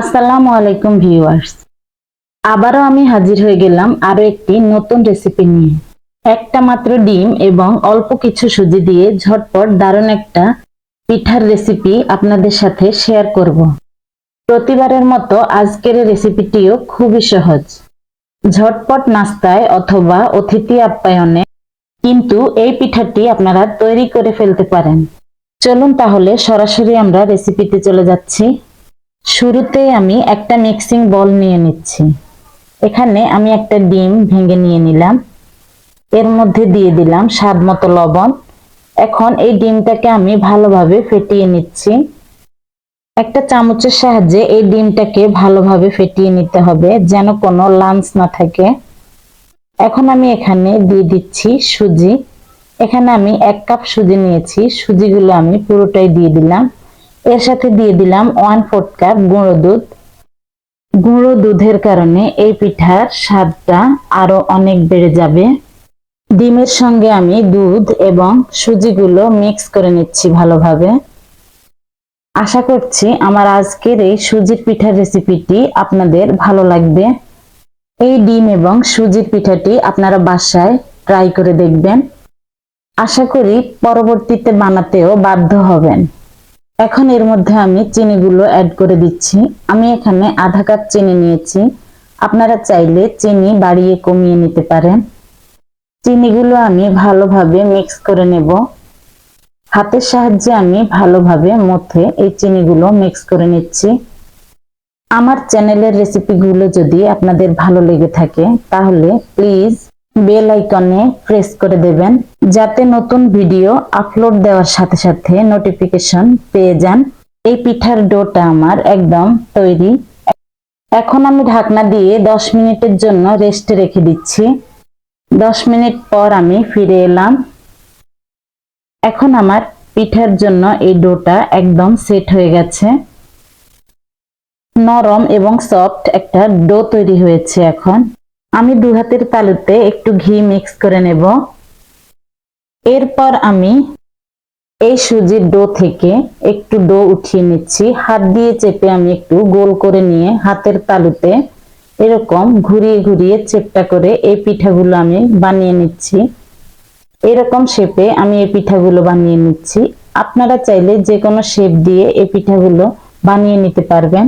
আসসালামু আলাইকুম ভিউয়ার্স। আবারও আমি হাজির হয়ে গেলাম আরও একটি নতুন রেসিপি নিয়ে। একটা মাত্র ডিম এবং অল্প কিছু সুজি দিয়ে ঝটপট দারুণ একটা পিঠার রেসিপি আপনাদের সাথে শেয়ার করব। প্রতিবারের মতো আজকের রেসিপিটিও খুবই সহজ। ঝটপট নাস্তায় অথবা অতিথি আপ্যায়নে কিন্তু এই পিঠাটি আপনারা তৈরি করে ফেলতে পারেন। চলুন তাহলে সরাসরি আমরা রেসিপিতে চলে যাচ্ছি। শুরুতে আমি একটা মিক্সিং বল নিয়ে নিচ্ছি। এখানে আমি একটা ডিম ভেঙে নিয়ে নিলাম। এর মধ্যে দিয়ে দিলাম স্বাদ মতো লবণ। এখন এই ডিমটাকে আমি ভালোভাবে ফেটিয়ে নিচ্ছি। একটা চামচের সাহায্যে এই ডিমটাকে ভালোভাবে ফেটিয়ে নিতে হবে যেন কোনো লাঞ্চ না থাকে। এখন আমি এখানে দিয়ে দিচ্ছি সুজি। এখানে আমি এক কাপ সুজি নিয়েছি। সুজিগুলো আমি পুরোটাই দিয়ে দিলাম। এর সাথে দিয়ে দিলাম ওয়ান ফোর্থ কাপ গুঁড়ো দুধ। গুঁড়ো দুধের কারণে এই পিঠার স্বাদটা আরও অনেক বেড়ে যাবে। ডিমের সঙ্গে আমি দুধ এবং সুজিগুলো মিক্স করে নিচ্ছি ভালোভাবে। আশা করছি আমার আজকের এই সুজির পিঠার রেসিপিটি আপনাদের ভালো লাগবে। এই ডিম এবং সুজির পিঠাটি আপনারা বাসায় ট্রাই করে দেখবেন। আশা করি পরবর্তীতে বানাতেও বাধ্য হবেন। এখন এর মধ্যে আমি চিনিগুলো অ্যাড করে দিচ্ছি। আমি এখানে আধা কাপ চিনি নিয়েছি। আপনারা চাইলে চিনি বাড়িয়ে কমিয়ে নিতে পারেন। চিনিগুলো আমি ভালোভাবে মিক্স করে নেব। হাতের সাহায্যে আমি ভালোভাবে মধ্যে এই চিনিগুলো মিক্স করে নিচ্ছি। আমার চ্যানেলের রেসিপিগুলো যদি আপনাদের ভালো লেগে থাকে, তাহলে প্লিজ বেল আইকনে প্রেস করে দেবেন, যাতে নতুন ভিডিও আপলোড দেওয়ার সাথে সাথে নোটিফিকেশন পেয়ে যান। এই পিঠার ডোটা আমার একদম তৈরি। এখন আমি ঢাকনা দিয়ে 10 মিনিটের জন্য রেস্টে রেখে দিচ্ছি। 10 মিনিট পর আমি ফিরে এলাম। এখন আমার পিঠার জন্য এই ডোটা একদম সেট হয়ে গেছে। নরম এবং সফট একটা ডো তৈরি হয়েছে এখন। আমি দু হাতের তালুতে একটু ঘি মিক্স করে নেব। এরপর আমি এই সুজির ডো থেকে একটু ডো উঠিয়ে নিচ্ছি। হাত দিয়ে চেপে আমি একটু গোল করে নিয়ে হাতের তালুতে এরকম ঘুরিয়ে ঘুরিয়ে চেপটা করে এই পিঠাগুলো আমি বানিয়ে নিচ্ছি। এরকম শেপে আমি এই পিঠাগুলো বানিয়ে নিচ্ছি। আপনারা চাইলে যে কোনো শেপ দিয়ে এই পিঠাগুলো বানিয়ে নিতে পারবেন।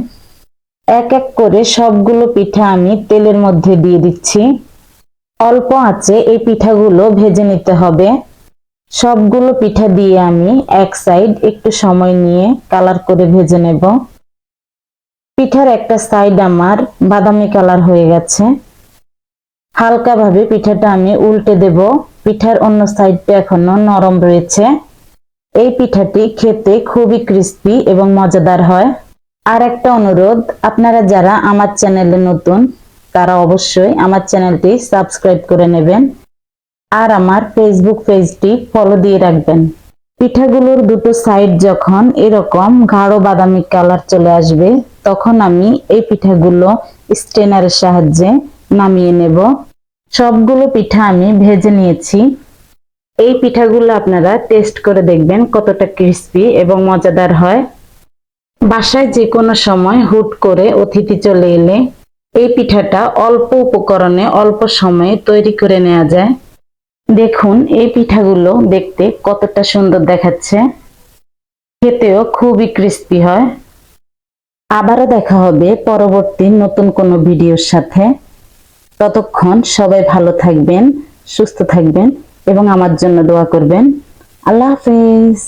এক এক করে সবগুলো পিঠা আমি তেলের মধ্যে দিয়ে দিচ্ছি। অল্প আঁচে এই পিঠাগুলো ভেজে নিতে হবে। সবগুলো পিঠা দিয়ে আমি এক সাইড একটু সময় নিয়ে কালার করে ভেজে নেব। পিঠার একটা সাইড আমার বাদামি কালার হয়ে গেছে। হালকাভাবে পিঠাটা আমি উল্টে দেব। পিঠার অন্য সাইডটা এখনও নরম রয়েছে। এই পিঠাটি খেতে খুবই ক্রিস্পি এবং মজাদার হয়। আর একটা অনুরোধ, আপনারা যারা আমার চ্যানেলে নতুন, তারা অবশ্যই আমার চ্যানেলটি সাবস্ক্রাইব করে নেবেন আর আমার ফেসবুক পেজটি ফলো দিয়ে রাখবেন। পিঠাগুলোর দুটো সাইড যখন এরকম গাঢ় বাদামি কালার চলে আসবে, তখন আমি এই পিঠাগুলো স্টেনারের সাহায্যে নামিয়ে নেব। সবগুলো পিঠা আমি ভেজে নিয়েছি। এই পিঠাগুলো আপনারা টেস্ট করে দেখবেন কতটা ক্রিস্পি এবং মজাদার হয়। বাসায় যে কোনো সময় হুট করে অতিথি চলে এলে এই পিঠাটা অল্প উপকরণে অল্প সময়ে তৈরি করে নেওয়া যায়। দেখুন এই পিঠাগুলো দেখতে কতটা সুন্দর দেখাচ্ছে। খেতেও খুবই ক্রিস্পি হয়। আবারও দেখা হবে পরবর্তী নতুন কোনো ভিডিওর সাথে। ততক্ষণ সবাই ভালো থাকবেন, সুস্থ থাকবেন এবং আমার জন্য দোয়া করবেন। আল্লাহ হাফেজ।